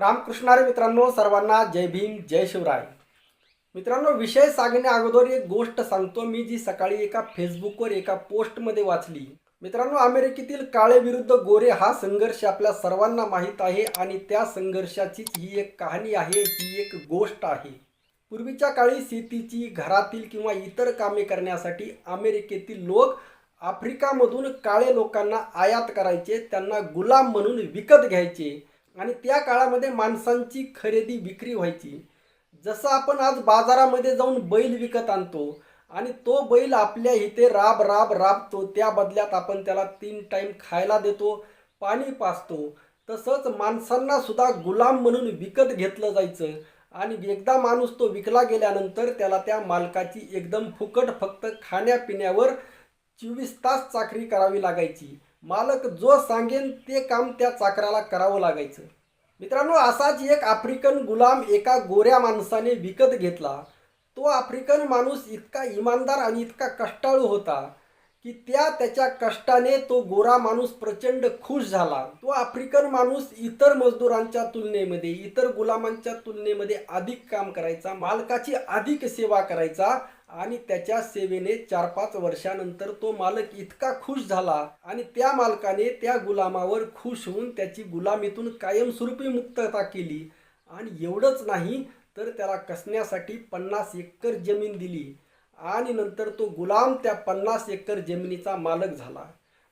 रामकृष्णारे मित्रांनो सर्वांना जय भीम जय शिवराय. मित्रांनो विषय सांगण्या अगोदर एक गोष्ट सांगतो मी जी सकाळी एका फेसबुकवर एका पोस्टमध्ये वाचली. मित्रांनो अमेरिकेतील काळे विरुद्ध गोरे हा संघर्ष आपल्या सर्वांना माहीत आहे आणि त्या संघर्षाचीच ही एक कहाणी आहे ही एक गोष्ट आहे. पूर्वीच्या काळी शेतीची घरातील किंवा इतर कामे करण्यासाठी अमेरिकेतील लोक आफ्रिकामधून काळे लोकांना आयात करायचे त्यांना गुलाम म्हणून विकत घ्यायचे. आणि त्या काळामध्ये माणसांची खरेदी विक्री व्हायची. जसं आपण आज बाजारामध्ये जाऊन बैल विकत आणतो आणि तो बैल आपल्या इथे राब राब राबतो त्या बदल्यात आपण त्याला तीन टाईम खायला देतो पाणी पाजतो. तसंच माणसांना सुद्धा गुलाम म्हणून विकत घेतलं जायचं आणि एकदा माणूस तो विकला गेल्यानंतर त्याला त्या मालकाची एकदम फुकट फक्त खाण्यापिण्यावर चोवीस तास चाकरी करावी लागायची. मालक जो सांगेन ते काम त्या चाकराला करावं लागायचं. मित्रांनो असाच एक आफ्रिकन गुलाम एका गोऱ्या माणसाने विकत घेतला. तो आफ्रिकन माणूस इतका इमानदार आणि इतका कष्टाळू होता. की त्या त्याच्या कष्टाने तो गोरा माणूस प्रचंड खुश झाला. तो आफ्रिकन माणूस इतर मजदुरांच्या तुलनेमध्ये इतर गुलामांच्या तुलनेमध्ये अधिक काम करायचा मालकाची अधिक सेवा करायचा आणि त्याच्या सेवेने चार पाच वर्षानंतर तो मालक इतका खुश झाला आणि त्या मालकाने त्या गुलामावर खुश होऊन त्याची गुलामीतून कायमस्वरूपी मुक्तता केली. आणि एवढंच नाही तर त्याला कसण्यासाठी पन्नास एकर जमीन दिली. आणि नंतर तो गुलाम त्या पन्नास एकर जमिनीचा मालक झाला.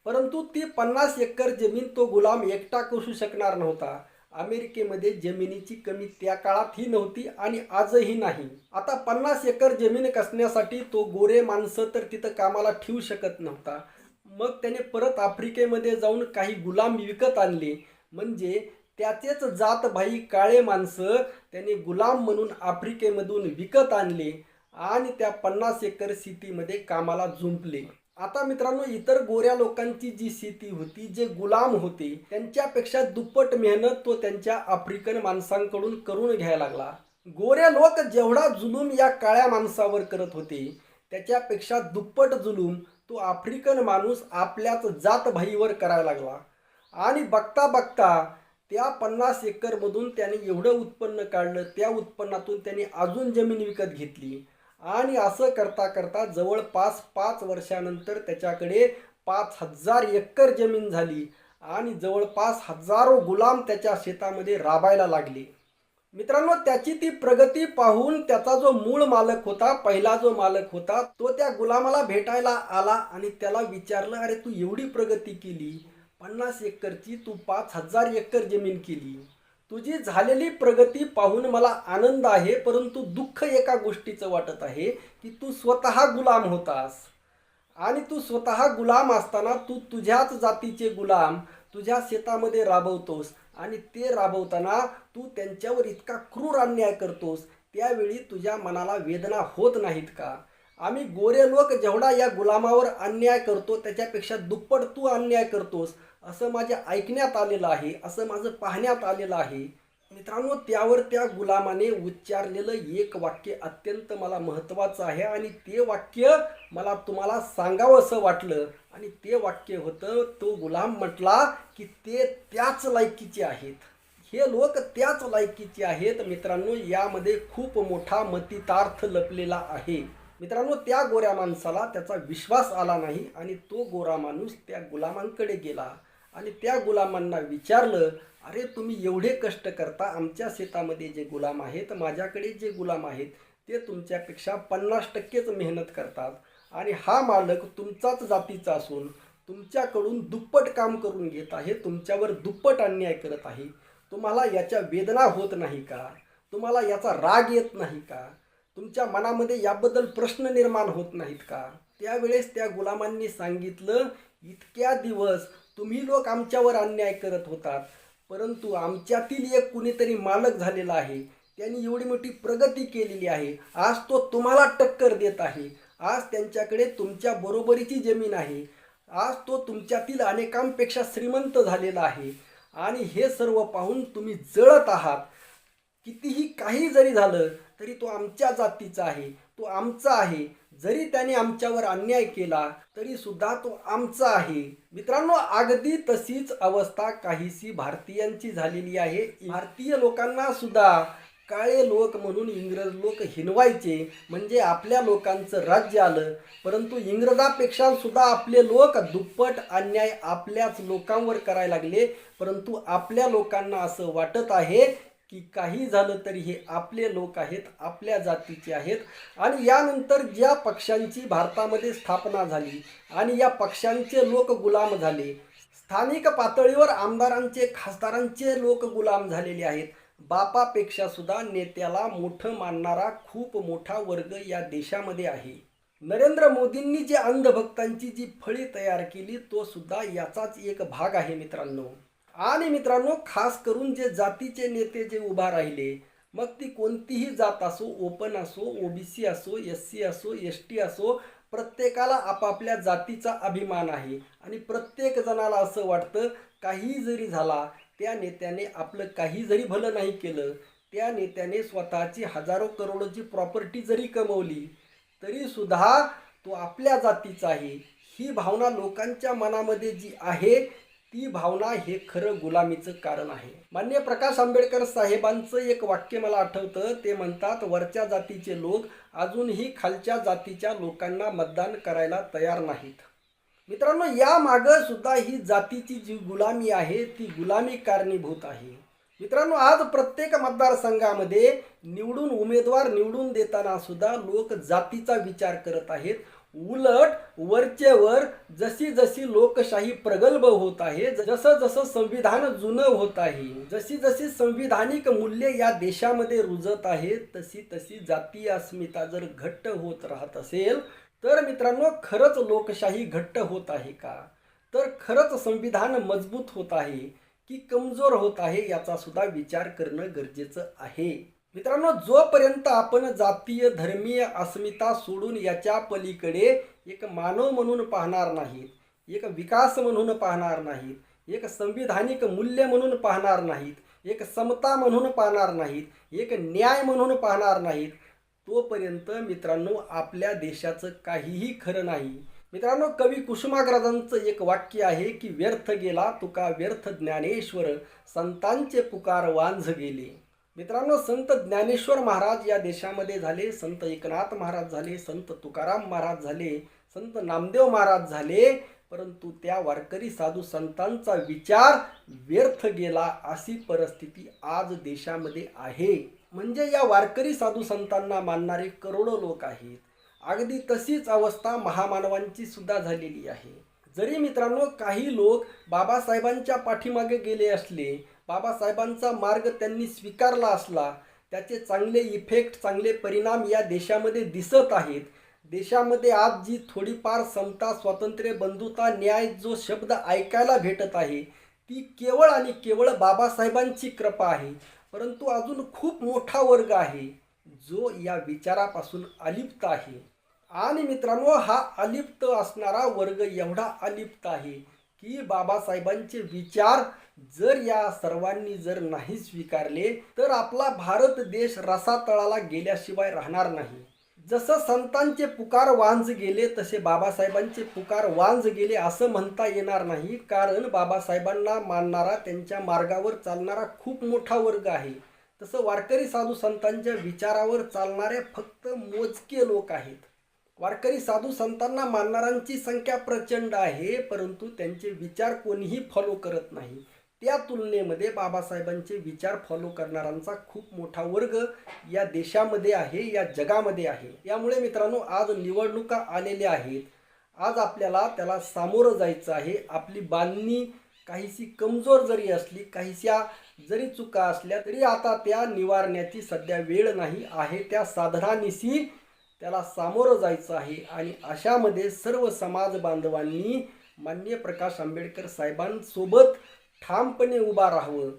परंतु ती पन्नास एकर जमीन तो गुलाम एकटा कसू शकणार नव्हता. अमेरिकेमध्ये जमिनीची कमी त्या काळातही नव्हती आणि आजही नाही. आता पन्नास एकर जमीन कसण्यासाठी तो गोरे माणसं तर तिथं कामाला ठेवू शकत नव्हता. मग त्याने परत आफ्रिकेमध्ये जाऊन काही गुलाम विकत आणले. म्हणजे त्याचेच जातभाई काळे माणसं त्याने गुलाम म्हणून आफ्रिकेमधून विकत आणले. आणि त्या पन्नास एकर शेतीमध्ये कामाला झुंपले. आता मित्रांनो इतर गोऱ्या लोकांची जी शेती होती जे गुलाम होते त्यांच्यापेक्षा दुप्पट मेहनत तो त्यांच्या आफ्रिकन माणसांकडून करून घ्यायला लागला. गोऱ्या लोक जेवढा जुलूम या काळ्या माणसावर करत होते त्याच्यापेक्षा दुप्पट जुलूम तो आफ्रिकन माणूस आपल्याच जातभाईवर करायला लागला. आणि बघता बघता त्या पन्नास एकरमधून त्याने एवढं उत्पन्न काढलं त्या उत्पन्नातून त्याने अजून जमीन विकत घेतली. आणि असं करता करता जवळपास पाच वर्षानंतर त्याच्याकडे पाच हजार एकर जमीन झाली आणि जवळपास हजारो गुलाम त्याच्या शेतामध्ये राबायला लागले. मित्रांनो त्याची ती प्रगती पाहून त्याचा जो मूळ मालक होता पहिला जो मालक होता तो त्या गुलामाला भेटायला आला आणि त्याला विचारलं अरे तू एवढी प्रगती केली पन्नास एकरची तू पाच हजार एकर जमीन केली. तुझी झालेली प्रगती पाहून मला आनंद आहे परंतु दुःख एका गोष्टीचं वाटत आहे की तू स्वतः गुलाम होतास. आणि तू स्वतः गुलाम असताना तू तुझ्याच जातीचे गुलाम तुझ्या शेतामध्ये राबवतोस आणि ते राबवताना तू त्यांच्यावर इतका क्रूर अन्याय करतोस त्यावेळी तुझ्या मनाला वेदना होत नाहीत का? आम्ही गोरे लोक जेवढा या गुलामावर अन्याय करतो त्याच्यापेक्षा दुप्पट तू अन्याय करतोस. असं माझ्या ऐकण्यात आलेलं आहे असं माझं पाहण्यात आलेलं आहे. मित्रांनो त्यावर त्या गुलामाने उच्चारलेलं एक वाक्य अत्यंत मला महत्त्वाचं आहे आणि ते वाक्य मला तुम्हाला सांगावं असं वाटलं. आणि ते वाक्य होतं तो गुलाम म्हटला की ते त्याच लायकीचे आहेत. हे लोक त्याच लायकीचे आहेत मित्रांनो यामध्ये खूप मोठा मतितार्थ लपलेला आहे. मित्रांनो त्या गोऱ्या माणसाला त्याचा विश्वास आला नाही आणि तो गोरा माणूस त्या गुलामांकडे गेला. आणि त्या गुलामांना विचारलं अरे तुम्ही एवढे कष्ट करता आमच्या शेतामध्ये जे गुलाम आहेत माझ्याकडे जे गुलाम आहेत ते तुमच्यापेक्षा पन्नास टक्केच मेहनत करतात. आणि हा मालक तुमचाच जातीचा असून तुमच्याकडून दुप्पट काम करून घेत आहे तुमच्यावर दुप्पट अन्याय करत आहे. तुम्हाला याच्या वेदना होत नाही का? तुम्हाला याचा राग येत नाही का? तुमच्या मनामध्ये याबद्दल प्रश्न निर्माण होत नाहीत का? त्यावेळेस त्या गुलामांनी सांगितलं इतक्या दिवस तुम्ही लोक आमच्यावर अन्याय करत होतात परंतु आमच्यातील एक कुणीतरी मालक झालेला आहे. त्यांनी एवढी मोठी प्रगती केलेली आहे. आज तो तुम्हाला टक्कर देत आहे. आज त्यांच्याकडे तुमच्या बरोबरीची जमीन आहे. आज तो तुमच्यातील अनेकांपेक्षा श्रीमंत झालेला आहे. आणि हे सर्व पाहून तुम्ही जळत आहात. कितीही काही जरी झालं तरी तो आमच्या जातीचा आहे तो आमचा आहे. जरी त्याने आमच्यावर अन्याय केला तरी सुद्धा तो आमचा आहे. मित्रांनो अगदी तशीच अवस्था काहीशी भारतीयांची झालेली आहे. भारतीय लोकांना सुद्धा काळे लोक म्हणून इंग्रज लोक हिनवायचे म्हणजे आपल्या लोकांचं राज्य आलं. परंतु इंग्रजापेक्षा सुद्धा आपले लोक दुप्पट अन्याय आपल्याच लोकांवर करायला लागले. परंतु आपल्या लोकांना असं वाटत आहे की काही झालं तरी हे आपले लोक आहेत आपल्या जातीचे आहेत. आणि यानंतर ज्या पक्षांची भारतामध्ये स्थापना झाली आणि या पक्षांचे लोक गुलाम झाले स्थानिक पातळीवर आमदारांचे खासदारांचे लोक गुलाम झालेले आहेत. बापापेक्षा सुद्धा नेत्याला मोठं मानणारा खूप मोठा वर्ग या देशामध्ये आहे. नरेंद्र मोदींनी जे अंधभक्तांची जी फळी तयार केली तो सुद्धा याचाच एक भाग आहे मित्रांनो. आणि मित्रांनो खास करून जे जातीचे नेते जे उभा राहिले मग ती कोणतीही जात असो ओपन असो ओबीसी असो एस सी असो एस टी असो प्रत्येकाला आपापल्या जातीचा अभिमान आहे. आणि प्रत्येक जणाला असं वाटतं काही जरी झाला त्या नेत्याने आपलं काही जरी भलं नाही केलं त्या नेत्याने स्वतःची हजारो करोडची प्रॉपर्टी जरी कमवली तरीसुद्धा तो आपल्या जातीचा आहे. ही भावना लोकांच्या मनामध्ये जी आहे ती भावना हे खरं गुलामीचं कारण आहे. मान्य प्रकाश आंबेडकर साहेबांचं एक वाक्य मला आठवतं ते म्हणतात वरच्या जातीचे लोक अजूनही खालच्या जातीच्या लोकांना मतदान करायला तयार नाहीत. मित्रांनो या मागं सुद्धा ही जातीची जी गुलामी आहे ती गुलामी कारणीभूत आहे. मित्रांनो आज प्रत्येक मतदारसंघामध्ये निवडून उमेदवार निवडून देताना सुद्धा लोक जातीचा विचार करत आहेत. उलट वरचेवर जशी जशी लोकशाही प्रगल्भ होत आहे जसं जसं संविधान जुनं होत आहे जशी जशी संविधानिक मूल्ये या देशामध्ये रुजत आहेत तशी तशी जातीय अस्मिता जर घट्ट होत राहत असेल तर मित्रांनो खरंच लोकशाही घट्ट होत आहे का? तर खरंच संविधान मजबूत होत आहे की कमजोर होत आहे याचा सुद्धा विचार करणं गरजेचं आहे. मित्रांनो जोपर्यंत आपण जातीय धर्मीय अस्मिता सोडून याच्या पलीकडे एक मानव म्हणून पाहणार नाहीत एक विकास म्हणून पाहणार नाहीत एक संविधानिक मूल्य म्हणून पाहणार नाहीत एक समता म्हणून पाहणार नाहीत एक न्याय म्हणून पाहणार नाहीत तोपर्यंत मित्रांनो आपल्या देशाचं काहीही खरं नाही. मित्रांनो कवी कुसुमाग्रजांचं एक वाक्य आहे की व्यर्थ गेला तुका व्यर्थ ज्ञानेश्वर संतांचे पुकार वांझ गेले. मित्रांनो संत ज्ञानेश्वर महाराज या देशामध्ये झाले संत एकनाथ महाराज झाले संत तुकाराम महाराज झाले संत नामदेव महाराज झाले परंतु त्या वारकरी साधू संतांचा विचार व्यर्थ गेला अशी परिस्थिती आज देशामध्ये आहे. म्हणजे या वारकरी साधू संतांना मानणारे करोडो लोक आहेत. अगदी तशीच अवस्था महामानवांची सुद्धा झालेली आहे. जरी मित्रांनो काही लोक बाबासाहेबांच्या पाठीमागे गेले असले बाबासाहेबांचा मार्ग त्यांनी स्वीकारला असला त्याचे चांगले इफेक्ट चांगले परिणाम या देशामध्ये दिसत आहेत. देशामध्ये आज जी थोडीफार समता स्वातंत्र्य बंधुता न्याय जो शब्द ऐकायला भेटत आहे ती केवळ आणि केवळ बाबासाहेबांची कृपा आहे. परंतु अजून खूप मोठा वर्ग आहे जो या विचारापासून अलिप्त आहे. आणि मित्रांनो हा अलिप्त असणारा वर्ग एवढा अलिप्त आहे की बाबासाहेबांचे विचार जर या सर्वांनी जर नाही स्वीकारले तर आपला भारत देश रसातळाला गेल्याशिवाय राहणार नाही. जसं संतांचे पुकार वांज गेले तसे बाबासाहेबांचे पुकार वांज गेले असं म्हणता येणार नाही कारण बाबासाहेबांना मानणारा त्यांच्या मार्गावर चालणारा खूप मोठा वर्ग आहे. तसं वारकरी साधू संतांच्या विचारावर चालणारे फक्त मोजके लोक आहेत. वारकरी साधू संतांना मानणाऱ्यांची संख्या प्रचंड आहे परंतु त्यांचे विचार कोणीही फॉलो करत नाही. त्या तुलनेमध्ये बाबासाहेबांचे विचार फॉलो करणाऱ्यांचा खूप मोठा वर्ग या देशामध्ये आहे या जगामध्ये आहे. यामुळे मित्रांनो आज निवडणुका आलेल्या आहेत. आज आपल्याला त्याला सामोरं जायचं आहे. आपली बांधणी काहीशी कमजोर जरी असली काहीशा जरी चुका असल्या तरी आता त्या निवारण्याची सध्या वेळ नाही आहे. त्या साधनानिशी त्याला सामोरं जायचं आहे आणि अशामध्ये सर्व समाज बांधवांनी मान्य प्रकाश आंबेडकर साहेबांसोबत ठामपणे उभा राहावं.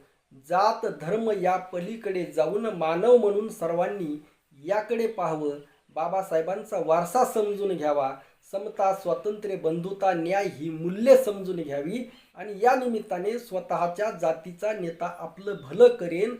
जात धर्म या पलीकडे जाऊन मानव म्हणून सर्वांनी याकडे पाहावं. बाबासाहेबांचा वारसा समजून घ्यावा. समता स्वातंत्र्य बंधुता न्याय ही मूल्ये समजून घ्यावी आणि या निमित्ताने स्वतःच्या जातीचा नेता आपलं भलं करेन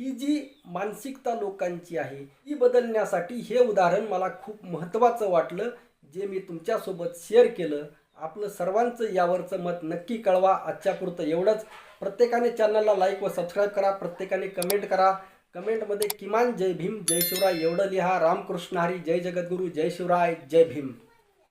ही जी मानसिकता लोकांची आहे ती बदलण्यासाठी हे उदाहरण मला खूप महत्त्वाचं वाटलं जे मी तुमच्यासोबत शेअर केलं. आपलं सर्वांचं यावरचं मत नक्की कळवा. आजच्यापुरतं एवढंच. प्रत्येकाने चॅनलला लाईक व सबस्क्राईब करा. प्रत्येकाने कमेंट करा. कमेंटमध्ये किमान जय भीम जय शिवराय एवढं लिहा. रामकृष्ण हरी जय जगद्गुरू जय शिवराय जय भीम.